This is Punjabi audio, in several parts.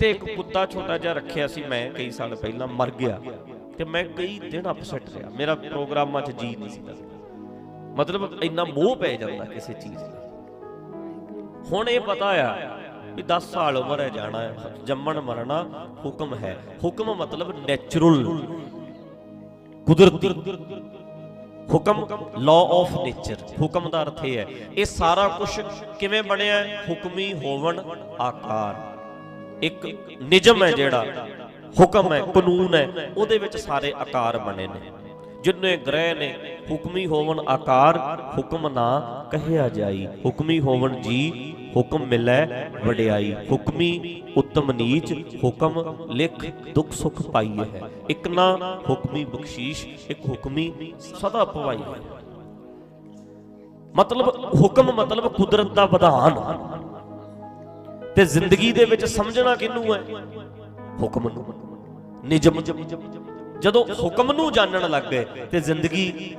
ਇੱਥੇ ਇੱਕ ਕੁੱਤਾ ਛੋਟਾ ਜਿਹਾ ਰੱਖਿਆ ਸੀ ਮੈਂ ਕਈ ਸਾਲ ਪਹਿਲਾਂ, ਮਰ ਗਿਆ। ਤੇ ਮੈਂ ਕਈ ਦਿਨ ਅਪਸੈਟ ਰਿਹਾ। ਮੇਰਾ ਪ੍ਰੋਗਰਾਮਾਂ 'ਚ ਜੀ ਨਹੀਂ ਸੀ ਮਤਲਬ ਇੰਨਾ ਮੋਹ ਪੈ ਜਾਂਦਾ ਕਿਸੇ ਚੀਜ਼ ਦਾ। ਹੁਣ ਇਹ ਪਤਾ ਆ ਵੀ 10 ਸਾਲ ਉਮਰ ਹੈ, ਜਾਣਾ ਜੰਮਣ ਮਰਨਾ ਹੁਕਮ ਹੈ। ਹੁਕਮ ਮਤਲਬ ਨੇਚਰਲ ਕੁਦਰਤੀ। ਹੁਕਮ ਲਾਅ ਆਫ ਨੇਚਰ ਹੁਕਮ ਦਾ ਅਰਥ ਇਹ ਹੈ। ਇਹ ਸਾਰਾ ਕੁਝ ਕਿਵੇਂ ਬਣਿਆ? ਹੁਕਮੀ ਹੋਵਣ ਆਕਾਰ। ਇੱਕ ਨਿਯਮ ਹੈ ਜਿਹੜਾ, ਹੁਕਮ ਹੈ, ਕਾਨੂੰਨ ਹੈ, ਉਹਦੇ ਵਿੱਚ ਸਾਰੇ ਆਕਾਰ ਬਣੇ ਨੇ। ਜਿੰਨੇ ਗ੍ਰਹਿ ਨੇ, ਹੁਕਮੀ ਹੋਵਣ ਆਕਾਰ, ਹੁਕਮ ਨਾ ਕਹਿਆ ਜਾਈ। ਹੁਕਮੀ ਹੋਵਣ ਜੀ, ਹੁਕਮ ਮਿਲੈ, ਵਡਿਆਈ। ਹੁਕਮੀ ਉਤਮ ਨੀਚ, ਹੁਕਮ ਲਿਖ, ਦੁਖ ਸੁਖ ਪਾਈਏ ਹੈ। ਇੱਕ ਨਾ ਹੁਕਮੀ ਬਖਸ਼ੀਸ਼, ਇੱਕ ਹੁਕਮੀ ਸਦਾ ਪਵਾਈ ਹੈ। ਮਤਲਬ, ਹੁਕਮ ਮਤਲਬ ਕੁਦਰਤ ਦਾ ਵਿਧਾਨ। ਤੇ ਜ਼ਿੰਦਗੀ ਦੇ ਵਿੱਚ ਸਮਝਣਾ ਕਿਹਨੂੰ ਹੈ? ਹੁਕਮ ਨੂੰ। ਨਿਯਮ ਜਦੋਂ ਹੁਕਮ ਨੂੰ ਜਾਣਨ ਲੱਗ ਗਏ ਤੇ ਜ਼ਿੰਦਗੀ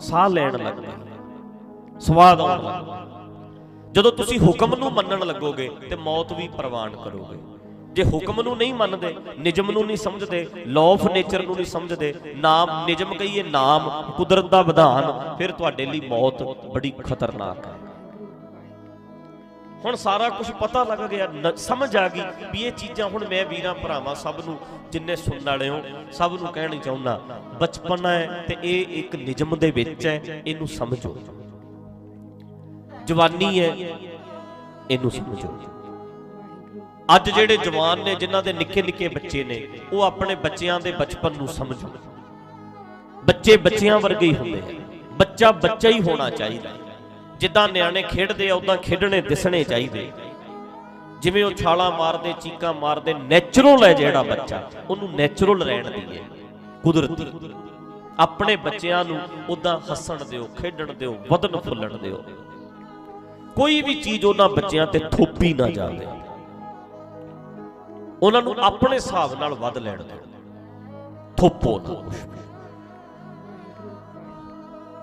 ਸਾਹ ਲੈਣ ਲੱਗ ਗਈ। ਸਵਾਦ ਆਉਣ ਲੱਗ ਜਦੋਂ ਤੁਸੀਂ ਹੁਕਮ ਨੂੰ ਮੰਨਣ ਲੱਗੋਗੇ ਤੇ ਮੌਤ ਵੀ ਪ੍ਰਵਾਨ ਕਰੋਗੇ। ਜੇ ਹੁਕਮ ਨੂੰ ਨਹੀਂ ਮੰਨਦੇ, ਨਿਯਮ ਨੂੰ ਨਹੀਂ ਸਮਝਦੇ ਲਾਅ ਆਫ ਨੇਚਰ ਨੂੰ ਨਹੀਂ ਸਮਝਦੇ, ਨਾਮ ਨਿਯਮ ਕਹੀਏ ਨਾਮ, ਕੁਦਰਤ ਦਾ ਵਿਧਾਨ, ਫਿਰ ਤੁਹਾਡੇ ਲਈ ਮੌਤ ਬੜੀ ਖਤਰਨਾਕ ਹੈ। ਹੁਣ ਸਾਰਾ ਕੁਝ ਪਤਾ ਲੱਗ ਗਿਆ ਸਮਝ ਆ ਗਈ ਵੀ ਇਹ ਚੀਜ਼ਾਂ ਹੁਣ ਮੈਂ ਵੀਰਾਂ ਭਰਾਵਾਂ ਸਭ ਨੂੰ ਜਿੰਨੇ ਸੁਣਨ ਵਾਲੇ ਹੋ, ਸਭ ਨੂੰ ਕਹਿਣੀ ਚਾਹੁੰਦਾ, ਬਚਪਨ ਹੈ ਤੇ ਇਹ ਇੱਕ ਨਿਯਮ ਦੇ ਵਿੱਚ ਹੈ, ਇਹਨੂੰ ਸਮਝੋ। ਜਵਾਨੀ ਹੈ, ਇਹਨੂੰ ਸਮਝੋ। ਅੱਜ ਜਿਹੜੇ ਜਵਾਨ ਨੇ, ਜਿਨ੍ਹਾਂ ਦੇ ਨਿੱਕੇ ਨਿੱਕੇ ਬੱਚੇ ਨੇ, ਉਹ ਆਪਣੇ ਬੱਚਿਆਂ ਦੇ ਬਚਪਨ ਨੂੰ ਸਮਝੋ। ਬੱਚੇ ਬੱਚਿਆਂ ਵਰਗੇ ਹੀ ਹੁੰਦੇ ਆ। ਬੱਚਾ ਬੱਚਾ ਹੀ ਹੋਣਾ ਚਾਹੀਦਾ। ਹੈ। ਜਿੱਦਾਂ ਨਿਆਣੇ ਖੇਡਦੇ ਆ ਉਦਾਂ ਖੇਡਣੇ, ਦਿਸਣੇ ਚਾਹੀਦੇ। ਜਿਵੇਂ ਉਹ ਛਾਲਾਂ ਮਾਰਦੇ, ਚੀਕਾਂ ਮਾਰਦੇ ਨੇਚਰਲ ਹੈ ਜਿਹੜਾ ਬੱਚਾ, ਉਹਨੂੰ ਨੇਚਰਲ ਰਹਿਣ ਦਈਏ। ਕੁਦਰਤੀ। ਆਪਣੇ ਬੱਚਿਆਂ ਨੂੰ ਉਦਾਂ ਹੱਸਣ ਦਿਓ, ਖੇਡਣ ਦਿਓ ਵਧਣ ਫੁੱਲਣ ਦਿਓ। ਕੋਈ ਵੀ ਚੀਜ਼ ਉਹਨਾਂ ਬੱਚਿਆਂ ਤੇ ਥੋਪੀ ਨਾ ਜਾਵੇ। ਉਹਨਾਂ ਨੂੰ ਆਪਣੇ ਹਿਸਾਬ ਨਾਲ ਵੱਧ ਲੈਣ ਦਿਓ। ਥੋਪੋ ਨਾ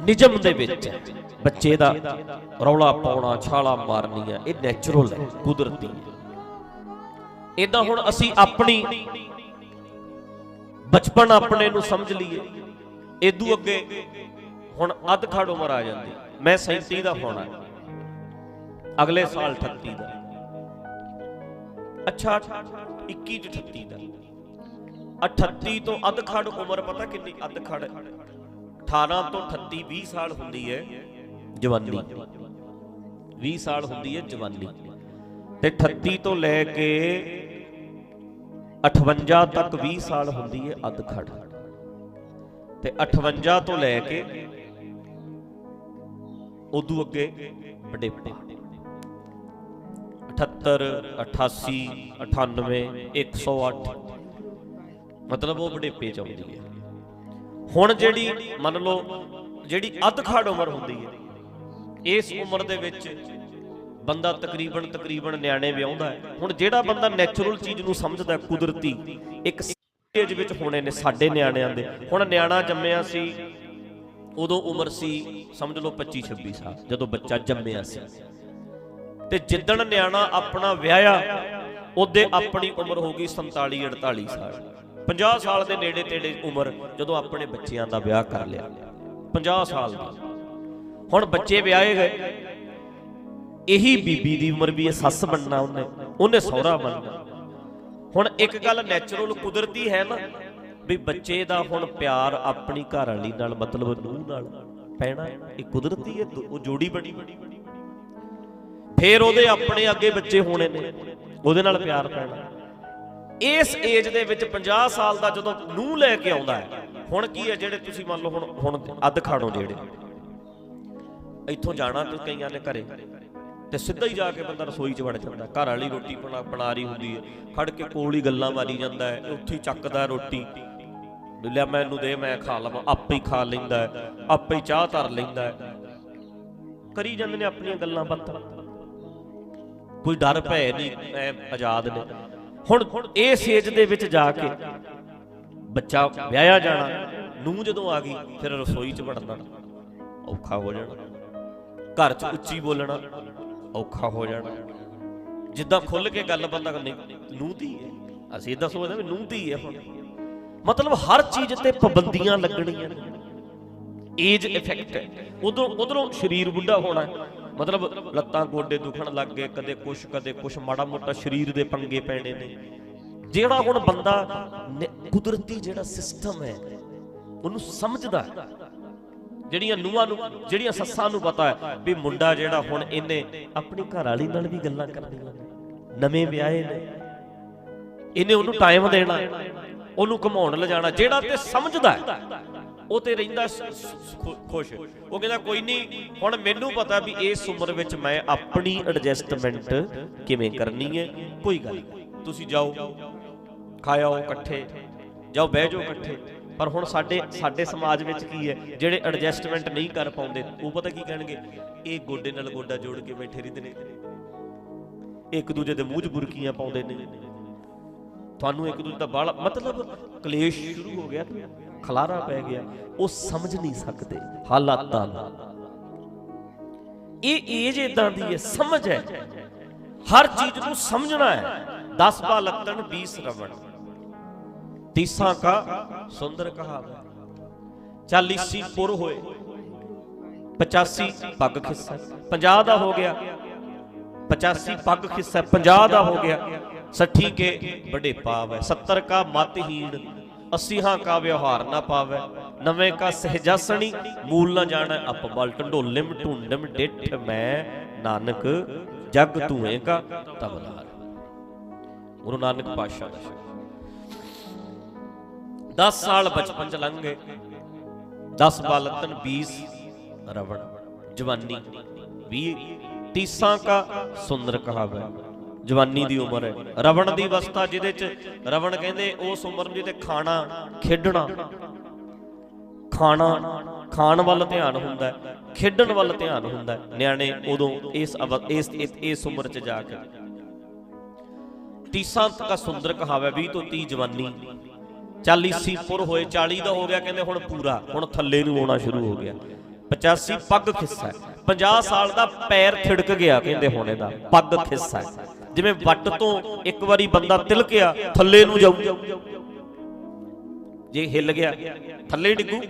ਨਿਯਮ ਦੇ ਵਿੱਚ ਬੱਚੇ ਦਾ ਰੌਲਾ ਪਾਉਣਾ, ਛਾਲਾ ਮਾਰਨੀ ਹੈ, ਇਹ ਨੇਚਰਲ ਹੈ, ਕੁਦਰਤੀ ਹੈ। ਇਦਾਂ ਹੁਣ ਅਸੀਂ ਆਪਣੀ ਬਚਪਨ ਆਪਣੇ ਨੂੰ ਸਮਝ ਲਈਏ। ਇਦੋਂ ਅੱਗੇ ਹੁਣ ਅੱਧ ਖੜ ਉਮਰ ਆ ਜਾਂਦੀ। ਮੈਂ 37 ਦਾ ਹੋਣਾ ਅਗਲੇ ਸਾਲ 38 ਦਾ। ਅੱਛਾ 21 ਚ 38 ਦਾ। 38 ਤੋਂ ਅੱਧ ਖੜ ਉਮਰ ਪਤਾ ਕਿੰਨੀ ਅੱਧ ਖੜ 18 ਤੋਂ 38 20 ਸਾਲ ਹੁੰਦੀ ਹੈ ਜਵਾਨੀ। 20 ਸਾਲ ਹੁੰਦੀ ਹੈ ਜਵਾਨੀ। ਤੇ 38 ਤੋਂ ਲੈ ਕੇ 58 ਤੱਕ 20 ਸਾਲ ਹੁੰਦੀ ਹੈ ਅੱਧ ਖੜ ਤੇ 58 ਤੋਂ ਲੈ ਕੇ ਉਦੋਂ ਅੱਗੇ ਵਡੇਪਾ। 78 88 98 108 ਮਤਲਬ ਉਹ ਵਡੇਪੇ ਚ ਆਉਂਦੀ ਹੈ। ਹੁਣ ਜਿਹੜੀ ਮੰਨ ਲਓ, ਜਿਹੜੀ ਅੱਧ ਖੜ ਉਮਰ ਹੁੰਦੀ ਹੈ, ਇਸ ਉਮਰ ਦੇ ਵਿੱਚ ਬੰਦਾ ਤਕਰੀਬਨ ਤਕਰੀਬਨ ਨਿਆਣੇ ਵਿਆਹੁੰਦਾ ਹੈ। ਹੁਣ ਜਿਹੜਾ ਬੰਦਾ ਨੇਚਰਲ ਚੀਜ਼ ਨੂੰ ਸਮਝਦਾ ਕੁਦਰਤੀ, ਇੱਕ ਸਟੇਜ ਵਿੱਚ ਹੋਣੇ ਨੇ ਸਾਡੇ ਨਿਆਣਿਆਂ ਦੇ। ਹੁਣ ਨਿਆਣਾ ਜੰਮਿਆ ਸੀ, ਉਦੋਂ ਉਮਰ ਸੀ, ਸਮਝ ਲਓ 25 26 ਸਾਲ, ਜਦੋਂ ਬੱਚਾ ਜੰਮਿਆ ਸੀ। ਤੇ ਜਿੱਦਣ ਨਿਆਣਾ ਆਪਣਾ ਵਿਆਹਿਆ, ਉਹਦੇ ਆਪਣੀ ਉਮਰ ਹੋ ਗਈ 47 48 ਸਾਲ। 50 ਸਾਲ ਦੇ ਨੇੜੇ ਤੇੜੇ ਉਮਰ ਜਦੋਂ ਆਪਣੇ ਬੱਚਿਆਂ ਦਾ ਵਿਆਹ ਕਰ ਲਿਆ 50 ਸਾਲ ਦੀ। ਹੁਣ ਬੱਚੇ ਵਿਆਹੇ ਗਏ। ਇਹੀ ਬੀਬੀ ਦੀ ਉਮਰ ਵੀ ਇਹ ਸੱਸ ਬਣਨਾ ਉਹਨੇ ਉਹਨੇ ਸਹੁਰਾ ਬਣਨਾ। ਹੁਣ ਇੱਕ ਗੱਲ ਨੈਚੁਰਲ ਕੁਦਰਤੀ ਹੈ ਨਾ, ਵੀ ਬੱਚੇ ਦਾ ਹੁਣ ਪਿਆਰ ਆਪਣੀ ਘਰ ਵਾਲੀ ਨਾਲ, ਮਤਲਬ ਨੂੰਹ ਨਾਲ ਪੈਣਾ, ਇਹ ਕੁਦਰਤੀ ਹੈ ਉਹ ਜੋੜੀ ਬਣੀ ਬਣੀ। ਫੇਰ ਉਹਦੇ ਆਪਣੇ ਅੱਗੇ ਬੱਚੇ ਹੋਣੇ ਨੇ, ਉਹਦੇ ਨਾਲ ਪਿਆਰ ਪੈਣਾ। ਇਸ ਏਜ ਦੇ ਵਿੱਚ 50 ਸਾਲ ਦਾ ਜਦੋਂ ਨੂੰਹ ਲੈ ਕੇ ਆਉਂਦਾ ਹੈ, ਹੁਣ ਕੀ ਹੈ ਜਿਹੜੇ ਤੁਸੀਂ ਮੰਨ ਲਓ ਹੁਣ ਹੁਣ ਅੱਧ ਖਾਣੋ ਜਿਹੜੇ? ਇੱਥੋਂ ਜਾਣਾ ਤੇ ਕਈਆਂ ਨੇ ਘਰੇ ਤੇ ਸਿੱਧਾ ਹੀ ਜਾ ਕੇ ਬੰਦਾ ਰਸੋਈ 'ਚ ਵੜ ਜਾਂਦਾ, ਘਰ ਵਾਲੀ ਰੋਟੀ ਬਣਾ ਬਣਾ ਰਹੀ ਹੁੰਦੀ ਹੈ, ਖੜ ਕੇ ਕੋਲ ਹੀ ਗੱਲਾਂ ਮਾਰੀ ਜਾਂਦਾ ਹੈ, ਉੱਥੇ ਹੀ ਚੱਕਦਾ ਰੋਟੀ। ਲਿਆ ਮੈਨੂੰ ਦੇ, ਮੈਂ ਖਾ ਲਵਾਂ, ਆਪੇ ਹੀ ਖਾ ਲੈਂਦਾ ਹੈ, ਆਪੇ ਹੀ ਚਾਹ ਧਰ ਲੈਂਦਾ ਹੈ। ਕਰੀ ਜਾਂਦੇ ਨੇ ਆਪਣੀਆਂ ਗੱਲਾਂ ਬਾਤਾਂ। ਕੋਈ ਡਰ ਭੈ ਨਹੀਂ, ਐ ਆਜ਼ਾਦ ਨੇ। ਹੁਣ ਇਸ ਏਜ ਦੇ ਵਿੱਚ ਜਾ ਕੇ ਬੱਚਾ ਵਿਆਹਿਆ ਜਾਣਾ ਨੂੰ ਜਦੋਂ ਆ ਗਈ, ਫਿਰ ਰਸੋਈ 'ਚ ਵੜਨਾ, ਔਖਾ ਹੋ ਜਾਣਾ। ਘਰ 'ਚ ਉੱਚੀ ਬੋਲਣਾ, ਔਖਾ ਹੋ ਜਾਣਾ। ਜਿੱਦਾਂ ਖੁੱਲ ਕੇ ਗੱਲ ਬੰਦਾ ਨਹੀਂ ਨੂੰਹ ਦੀ ਹੈ। ਅਸੀਂ ਇਦਾਂ ਸੋਚਦੇ ਵੀ ਨੂੰਹ ਦੀ ਹੈ ਹੁਣ। ਮਤਲਬ ਹਰ ਚੀਜ਼ ਤੇ ਪਾਬੰਦੀਆਂ ਲੱਗਣੀਆਂ ਏਜ ਇਫੈਕਟ ਹੈ। ਉਧਰੋਂ ਉਧਰੋਂ ਸਰੀਰ ਬੁੱਢਾ ਹੋਣਾ ਮਤਲਬ ਲੱਤਾਂ ਗੋਡੇ ਦੁਖਣ ਲੱਗ ਗਏ, ਕਦੇ ਕੁਛ ਕਦੇ ਕੁਛ, ਮਾੜਾ ਮੋਟਾ ਸਰੀਰ ਦੇ ਪੰਗੇ ਪੈਣੇ ਨੇ। ਜਿਹੜਾ ਹੁਣ ਬੰਦਾ ਕੁਦਰਤੀ ਜਿਹੜਾ ਸਿਸਟਮ ਹੈ, ਉਹਨੂੰ ਸਮਝਦਾ ਜਿਹੜੀਆਂ ਨੂੰਹਾਂ ਨੂੰ, ਜਿਹੜੀਆਂ ਸੱਸਾਂ ਨੂੰ ਪਤਾ ਹੈ ਵੀ ਮੁੰਡਾ ਜਿਹੜਾ ਹੁਣ ਇਹਨੇ ਆਪਣੀ ਘਰ ਵਾਲੀ ਨਾਲ ਵੀ ਗੱਲਾਂ ਕਰਨੀਆਂ ਨਵੇਂ ਵਿਆਹੇ ਨੇ, ਇਹਨੇ ਉਹਨੂੰ ਟਾਈਮ ਦੇਣਾ ਉਹਨੂੰ ਘਮਾਉਣ ਲਿਜਾਣਾ, ਜਿਹੜਾ ਤੇ ਸਮਝਦਾ ਉਹ ਤੇ ਰਹਿੰਦਾ ਖੁਸ਼। ਉਹ ਕਹਿੰਦਾ, ਕੋਈ ਨਹੀਂ ਹੁਣ ਮੈਨੂੰ ਪਤਾ ਵੀ ਇਸ ਉਮਰ ਵਿੱਚ ਮੈਂ ਆਪਣੀ ਐਡਜਸਟਮੈਂਟ ਕਿਵੇਂ ਕਰਨੀ ਹੈ। ਕੋਈ ਗੱਲ ਤੁਸੀਂ ਜਾਓ ਖਾਓ ਇਕੱਠੇ। ਜਾਓ, ਬਹਿ ਜਾਓ ਇਕੱਠੇ। ਪਰ ਹੁਣ ਸਾਡੇ ਸਾਡੇ ਸਮਾਜ ਵਿੱਚ ਕੀ ਹੈ, ਜਿਹੜੇ ਐਡਜਸਟਮੈਂਟ ਨਹੀਂ ਕਰ ਪਾਉਂਦੇ, ਉਹ ਪਤਾ ਕੀ ਕਹਿਣਗੇ? ਇਹ ਗੋਡੇ ਨਾਲ ਗੋਡਾ ਜੋੜ ਕੇ ਬੈਠੇ ਰਹਿੰਦੇ ਨੇ। ਇੱਕ ਦੂਜੇ ਦੇ ਮੂੰਹ 'ਚ ਬੁਰਕੀਆਂ ਪਾਉਂਦੇ ਨੇ। ਤੁਹਾਨੂੰ ਇੱਕ ਦੂਜੇ ਦਾ ਬਾਲ ਮਤਲਬ ਕਲੇਸ਼ ਸ਼ੁਰੂ ਹੋ ਗਿਆ ਖਲਾਰਾ ਪੈ ਗਿਆ। ਉਹ ਸਮਝ ਨਹੀਂ ਸਕਦੇ। ਹਾਲਾਤਾਂ ਦਾ ਇਹ ਏਜ ਇਦਾਂ ਦੀ ਹੈ। ਸਮਝ ਹੈ। ਹਰ ਚੀਜ਼ ਨੂੰ ਸਮਝਣਾ ਹੈ। 10 ਬਾ ਲੱਤਣ 20 ਰਵਣ ਤੀਸਾ ਕਾ ਸੁੰਦਰ ਕਹਾਵਾ ਚਾਲੀਸੀ ਪੁਰ ਹੋਏ। 85 ਪੱਗ ਖਿੱਸਾ। 50 ਦਾ ਹੋ ਗਿਆ। 85 ਪੱਗ ਖਿੱਸਾ। 50 ਦਾ ਹੋ ਗਿਆ। 60 ਕੇ ਬੜੇ ਪਾਵੈ 70 ਕਾ ਮਤਹੀਣ 80 ਹਾਂ ਕਾ ਵਿਵਹਾਰ ਨਾ ਪਾਵੈ, ਨਵੇਂ ਕਾ ਸਹਿਜਾਸਣੀ, ਮੂਲ ਨਾ ਜਾਣੈ ਅਪਬਲ ਢੰਡੋਲਿਮ ਢੂੰਡਮ ਡਿੱਠ ਮੈਂ, ਨਾਨਕ ਜਗ ਧੂਏ ਕਾ ਤਬਲਾਰ ਗੁਰੂ ਨਾਨਕ ਪਾਤਸ਼ਾਹ ਦਾ ਸ਼ਬਦ 10 ਸਾਲ ਬਚਪਨ ਚ ਲੰਘ ਗਏ। 10 ਬਾਲਤਨ 20 ਰਵਣ, ਜਵਾਨੀ 20 ਤੀਸਾਂ ਕਾ ਸੁੰਦਰ ਕਹਾਵੇ। ਜਵਾਨੀ ਦੀ ਉਮਰ ਹੈ। ਰਵਣ ਦੀ ਅਵਸਥਾ ਜਿਹਦੇ ਚ ਰਵਣ ਕਹਿੰਦੇ ਉਸ ਉਮਰ ਨੂੰ ਜਿਹਦੇ ਖਾਣਾ, ਖੇਡਣਾ, ਖਾਣਾ, ਖਾਣ ਵੱਲ ਧਿਆਨ ਹੁੰਦਾ ਹੈ, ਖੇਡਣ ਵੱਲ ਧਿਆਨ ਹੁੰਦਾ ਹੈ। ਨਿਆਣੇ ਉਦੋਂ ਇਸ ਇਸ, ਇਸ- ਉਮਰ ਚ ਜਾ ਕੇ। ਤੀਸਾਂ ਦਾ ਸੁੰਦਰ ਕਹਾਵੇ 20 ਤੋਂ 30 ਜਵਾਨੀ। 40 ਸੀ ਪੁਰ ਹੋਏ 40 ਦਾ ਹੋ ਗਿਆ, ਕਹਿੰਦੇ ਹੁਣ ਪੂਰਾ, ਹੁਣ ਥੱਲੇ ਨੂੰ ਆਉਣਾ ਸ਼ੁਰੂ ਹੋ ਗਿਆ। 85 ਪੱਗ ਖਿੱਸਾ 50 ਸਾਲ ਦਾ ਪੈਰ ਥਿੜਕ ਗਿਆ, ਕਹਿੰਦੇ ਹੁਣ ਇਹਦਾ, ਪੱਗ ਖਿੱਸਾ ਜਿਵੇਂ ਵੱਟ ਤੋਂ ਇੱਕ ਵਾਰੀ ਬੰਦਾ ਤਿਲਕਿਆ, ਥੱਲੇ ਨੂੰ ਜਾਊ। ਜੇ ਹਿੱਲ ਗਿਆ, ਥੱਲੇ ਡਿੱਗੂ।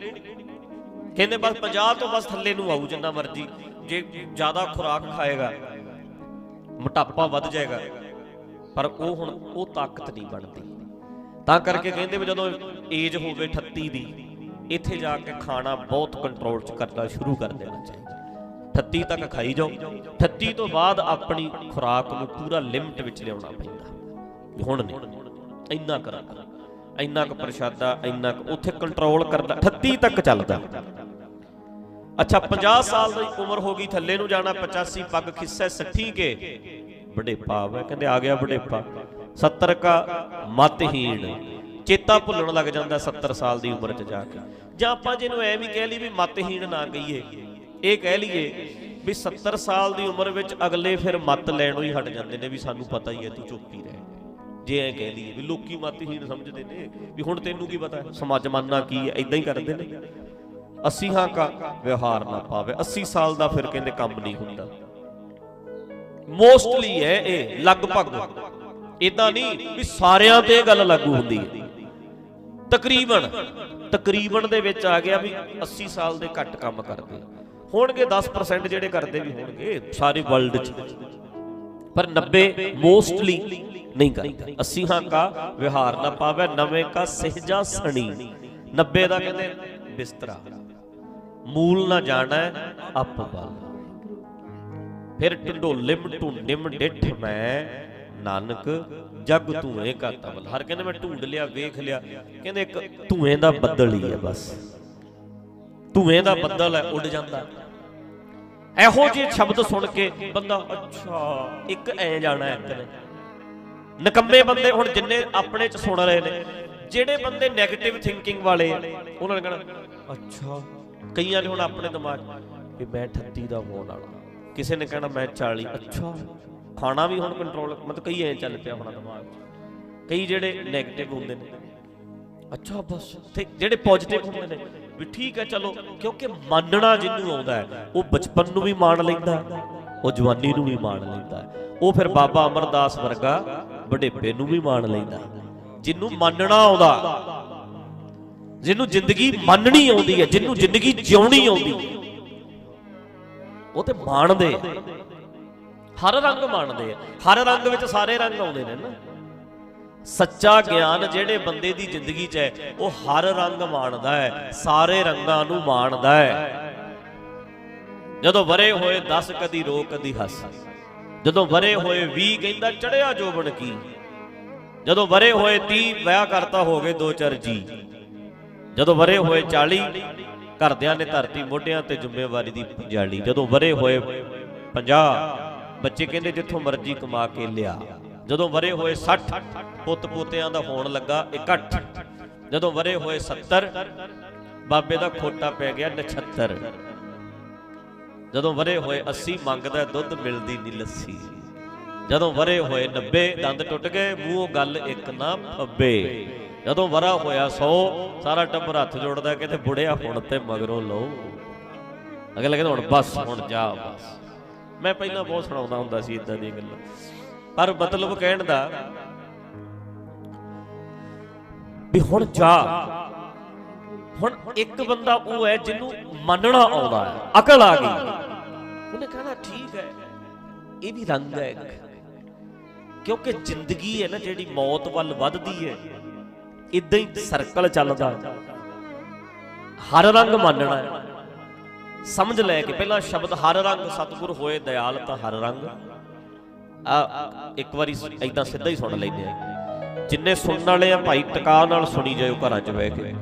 ਕਹਿੰਦੇ ਬਸ 50 ਤੋਂ ਬਸ ਥੱਲੇ ਨੂੰ ਆਊ, ਜਿੰਨਾ ਮਰਜ਼ੀ। ਜੇ ਜ਼ਿਆਦਾ ਖੁਰਾਕ ਖਾਏਗਾ, ਮੋਟਾਪਾ ਵੱਧ ਜਾਏਗਾ। ਪਰ ਉਹ ਹੁਣ, ਉਹ ਤਾਕਤ ਨਹੀਂ ਬਣਦੀ। ਤਾਂ ਕਰਕੇ ਕਹਿੰਦੇ ਵੀ ਜਦੋਂ ਏਜ ਹੋਵੇ 38 ਦੀ, ਇੱਥੇ ਜਾ ਕੇ ਖਾਣਾ ਬਹੁਤ ਕੰਟਰੋਲ ਚ ਕਰਨਾ ਸ਼ੁਰੂ ਕਰ ਦੇਣਾ ਚਾਹੀਦਾ। 38 ਤੱਕ ਖਾਈ ਜਾਓ। 38 ਤੋਂ ਬਾਅਦ ਆਪਣੀ ਖੁਰਾਕ ਨੂੰ ਪੂਰਾ ਲਿਮਟ ਵਿੱਚ ਲਿਆਉਣਾ ਪੈਂਦਾ। ਹੁਣ ਨਹੀਂ। ਇੰਨਾ ਕਰਾਂਗਾ ਇੰਨਾ ਕੁ ਪ੍ਰਸ਼ਾਦਾ, ਇੰਨਾ ਕੁ ਉੱਥੇ ਕੰਟਰੋਲ ਕਰਦਾ। 38 ਤੱਕ ਚੱਲਦਾ। ਅੱਛਾ 50 ਸਾਲ ਦੀ ਉਮਰ ਹੋ ਗਈ, ਥੱਲੇ ਨੂੰ ਜਾਣਾ 85 ਪੱਗ ਖਿੱਸੈ 60 ਕੇ। ਬੜੇਪਾ ਹੈ ਕਹਿੰਦੇ ਆ ਗਿਆ ਬੜੇਪਾ 70 ਕਾ ਮਤਹੀਣ। ਚੇਤਾ ਭੁੱਲਣ ਲੱਗ ਜਾਂਦਾ 70 ਸਾਲ ਦੀ ਉਮਰ 'ਚ ਜਾ ਕੇ। ਜਾਂ ਆਪਾਂ ਜਿਹਨੂੰ ਐ ਵੀ ਕਹਿ ਲਈ ਵੀ ਮਤਹੀਣ ਨਾ ਕਹੀਏ। ਇਹ ਕਹਿ ਲਈਏ ਵੀ 70 ਸਾਲ ਦੀ ਉਮਰ ਵਿੱਚ ਅਗਲੇ ਫਿਰ ਮਤ ਲੈਣੋਂ ਹੀ ਹਟ ਜਾਂਦੇ ਨੇ ਵੀ ਸਾਨੂੰ ਪਤਾ ਹੀ ਹੈ ਤੂੰ ਚੁੱਪ ਹੀ ਰਹਿ। ਜੇ ਐ ਕਹਿ ਲਈਏ ਵੀ ਲੋਕੀ ਮਤਹੀਣ ਸਮਝਦੇ ਨੇ ਵੀ ਹੁਣ ਤੈਨੂੰ ਕੀ ਪਤਾ ਸਮਾਜ ਜਮਾਨਾ ਕੀ ਹੈ ਇਦਾਂ ਹੀ ਕਰਦੇ ਨੇ। 80 ਹਾਂ ਕਾ ਵਿਵਹਾਰ ਨਾ ਪਾਵੇ 80 ਸਾਲ ਦਾ ਫਿਰ ਕਹਿੰਦੇ ਕੰਮ ਨਹੀਂ ਹੁੰਦਾ। ਮੋਸਟਲੀ ਹੈ ਇਹ, ਲਗਭਗ। ਇਦਾਂ ਨਹੀਂ ਵੀ ਸਾਰਿਆਂ ਤੇ ਇਹ ਗੱਲ ਲਾਗੂ ਹੁੰਦੀ ਹੈ। ਤਕਰੀਬਨ ਤਕਰੀਬਨ ਦੇ ਵਿੱਚ ਆ ਗਿਆ ਵੀ 80 ਸਾਲ ਦੇ ਘੱਟ ਕੰਮ ਕਰਦੇ। ਹੋਣਗੇ 10% ਜਿਹੜੇ ਕਰਦੇ ਵੀ ਹੋਣਗੇ, ਸਾਰੇ ਵਰਲਡ 'ਚ। ਪਰ 90 ਮੋਸਟਲੀ ਨਹੀਂ ਕਰਦੇ। 80 ਹਾਂ ਕਾ ਵਿਹਾਰ ਨਾ ਪਾਵੇ, ਨਵੇਂ ਕਾ ਸਹਿਜਾ ਸਣੀ। 90 ਦਾ ਕਹਿੰਦੇ ਬਿਸਤਰਾ। ਮੂਲ ਨਾ ਜਾਣਾ ਅਪ ਬਲ ਫਿਰ ਢੰਡੋਲਿਮ ਢੂੰਡਿਮ ਡਿੱਠ ਮੈਂ, ਨਾਨਕ, ਜਗ ਧੂਏ ਕਾ ਤਵਲ। ਹਰ ਕਹਿੰਦੇ ਮੈਂ ਢੂੰਡ ਲਿਆ, ਵੇਖ ਲਿਆ। ਕਹਿੰਦੇ ਇੱਕ ਧੂਏ ਦਾ ਬੱਦਲ ਹੀ ਹੈ ਬਸ। ਧੂਏ ਦਾ ਬੱਦਲ ਹੈ, ਉੱਡ ਜਾਂਦਾ। ਇਹੋ ਜਿਹੇ ਸ਼ਬਦ ਸੁਣ ਕੇ ਬੰਦਾ, ਅੱਛਾ, ਇੱਕ ਐ ਜਾਣਾ ਇੱਕ ਨੇ। ਨਕੰਮੇ ਬੰਦੇ ਹੁਣ ਜਿੰਨੇ ਆਪਣੇ ਚ ਸੁਣ ਰਹੇ ਨੇ, ਜਿਹੜੇ ਬੰਦੇ 네ਗੇਟਿਵ ਥਿੰਕਿੰਗ ਵਾਲੇ ਉਹਨਾਂ ਨੇ ਕਹਿਣਾ, ਅੱਛਾ, ਕਈਆਂ ਨੇ ਹੁਣ ਆਪਣੇ ਦਿਮਾਗ ਵੀ ਮੈਂ 38 ਦਾ ਹੋਣ ਵਾਲਾ ਕਿਸੇ ਨੇ ਕਹਿਣਾ, ਮੈਂ 40 ਅੱਛਾ, ਖਾਣਾ ਵੀ ਹੁਣ ਕੰਟਰੋਲ ਮਤਲਬ ਕਈ ਐ ਚੱਲ ਪਿਆ ਆਪਣਾ ਦਿਮਾਗ ਕਈ ਜਿਹੜੇ 네ਗੇਟਿਵ ਹੁੰਦੇ ਨੇ, ਅੱਛਾ, ਬਸ, ਤੇ ਜਿਹੜੇ ਪੋਜ਼ਿਟਿਵ ਹੁੰਦੇ ਨੇ ਵੀ ਠੀਕ ਹੈ, ਚਲੋ, ਕਿਉਂਕਿ ਮੰਨਣਾ ਜਿਹਨੂੰ ਆਉਂਦਾ ਹੈ, ਉਹ ਬਚਪਨ ਨੂੰ ਵੀ ਮਾਣ ਲੈਂਦਾ ਉਹ ਜਵਾਨੀ ਨੂੰ ਵੀ ਮਾਣ ਲੈਂਦਾ ਉਹ ਫਿਰ ਬਾਬਾ ਅਮਰਦਾਸ ਵਰਗਾ ਵਡੇਪੇ ਨੂੰ ਵੀ ਮੰਨ ਲੈਂਦਾ ਜਿਹਨੂੰ ਮੰਨਣਾ ਆਉਂਦਾ, ਜਿਹਨੂੰ ਜ਼ਿੰਦਗੀ ਮੰਨਣੀ ਆਉਂਦੀ ਹੈ, ਜਿਹਨੂੰ ਜ਼ਿੰਦਗੀ ਜਿਉਣੀ ਆਉਂਦੀ ਉਹ ਤੇ ਮਾਣਦੇ ਹਰ ਰੰਗ ਮਾਣਦੇ ਆ, ਹਰ ਰੰਗ ਵਿੱਚ ਸਾਰੇ ਰੰਗ ਆਉਂਦੇ ਨੇ ਨਾ। ਸੱਚਾ ਗਿਆਨ ਜਿਹੜੇ ਬੰਦੇ ਦੀ ਜ਼ਿੰਦਗੀ 'ਚ ਹੈ, ਉਹ ਹਰ ਰੰਗ ਮਾਣਦਾ ਹੈ, ਸਾਰੇ ਰੰਗਾਂ ਨੂੰ ਮਾਣਦਾ ਹੈ। ਜਦੋਂ ਵਰੇ ਹੋਏ 10 ਕਦੀ ਰੋ, ਕਦੀ ਹੱਸ। ਜਦੋਂ ਵਰੇ ਹੋਏ 20 ਕਹਿੰਦਾ ਚੜਿਆ ਜੋਬਨ ਕੀ? ਜਦੋਂ ਵਰੇ ਹੋਏ 30 ਵਿਆਹ ਕਰਤਾ ਹੋ ਗਏ ਦੋ ਚਾਰ ਜੀ। ਜਦੋਂ ਵਰੇ ਹੋਏ 40 ਘਰਦਿਆਂ ਨੇ ਧਰਤੀ ਮੋਢਿਆਂ ਤੇ ਜ਼ਿੰਮੇਵਾਰੀ ਦੀ ਜਾਲੀ ਜਦੋਂ ਵਰੇ ਹੋਏ 50 ਬੱਚੇ ਕਹਿੰਦੇ, ਜਿੱਥੋਂ ਮਰਜ਼ੀ ਕਮਾ ਕੇ ਲਿਆ। ਜਦੋਂ ਵਰੇ ਹੋਏ 60 ਪੁੱਤ ਪੋਤਿਆਂ ਦਾ ਹੋਣ ਲੱਗਾ ਇਕੱਠ, ਜਦੋਂ ਵਰੇ ਹੋਏ 70 ਬਾਬੇ ਦਾ ਖੋਟਾ ਪੈ ਗਿਆ ਨਛੱਤਰ। ਜਦੋਂ ਵਰੇ ਹੋਏ 80 ਮੰਗਦਾ ਦੁੱਧ ਮਿਲਦੀ ਨਹੀਂ ਲੱਸੀ। ਜਦੋਂ ਵਰੇ ਹੋਏ 90 ਦੰਦ ਟੁੱਟ ਗਏ, ਮੂੰਹੋਂ ਗੱਲ ਇੱਕ ਨਾ ਫੱਬੇ। ਜਦੋਂ ਵਰਾ ਹੋਇਆ 100 ਸਾਰਾ ਟੱਬਰ ਹੱਥ ਜੋੜਦਾ ਕਿਤੇ ਬੁੜਿਆ ਹੁਣ ਤੇ ਮਗਰੋਂ ਲਓ ਅਗਲੇ ਕਹਿੰਦੇ ਹੁਣ ਬਸ, ਹੁਣ ਜਾ ਬਸ। ਮੈਂ ਪਹਿਲਾਂ ਬਹੁਤ ਸੁਣਾਉਂਦਾ ਹੁੰਦਾ ਸੀ ਇਦਾਂ ਦੀਆਂ ਗੱਲਾਂ। ਪਰ ਮਤਲਬ ਕਹਿਣ ਦਾ ਵੀ ਹੁਣ ਜਾ। ਹੁਣ ਇੱਕ ਬੰਦਾ ਉਹ ਹੈ ਜਿਹਨੂੰ ਮੰਨਣਾ ਆਉਂਦਾ ਹੈ, ਅਕਲ ਆ ਗਈ। ਉਹਨੇ ਕਹਿਣਾ, ਠੀਕ ਹੈ, ਇਹ ਵੀ ਰੰਗ ਹੈ ਕਿਉਂਕਿ ਜ਼ਿੰਦਗੀ ਹੈ ਨਾ ਜਿਹੜੀ ਮੌਤ ਵੱਲ ਵੱਧਦੀ ਹੈ ਇਦਾਂ ਹੀ ਸਰਕਲ ਚੱਲਦਾ ਹਰ ਰੰਗ ਮੰਨਣਾ ਹੈ। ਸਮਝ ਲੈ ਕੇ ਪਹਿਲਾ ਸ਼ਬਦ ਹਰ ਰੰਗ ਸਤਿਗੁਰ ਹੋਏ, ਦਿਆਲ ਤਾਂ ਹਰ ਰੰਗ। ਆ ਇੱਕ ਵਾਰੀ ਇਦਾਂ ਸਿੱਧਾ ਹੀ ਸੁਣ ਲੈਂਦੇ ਆ। ਜਿੰਨੇ ਸੁਣਨ ਵਾਲੇ ਆ, ਭਾਈ ਟਿਕਾ ਨਾਲ ਸੁਣੀ ਜਾਇਓ ਘਰਾਂ 'ਚ ਬਹਿ ਕੇ।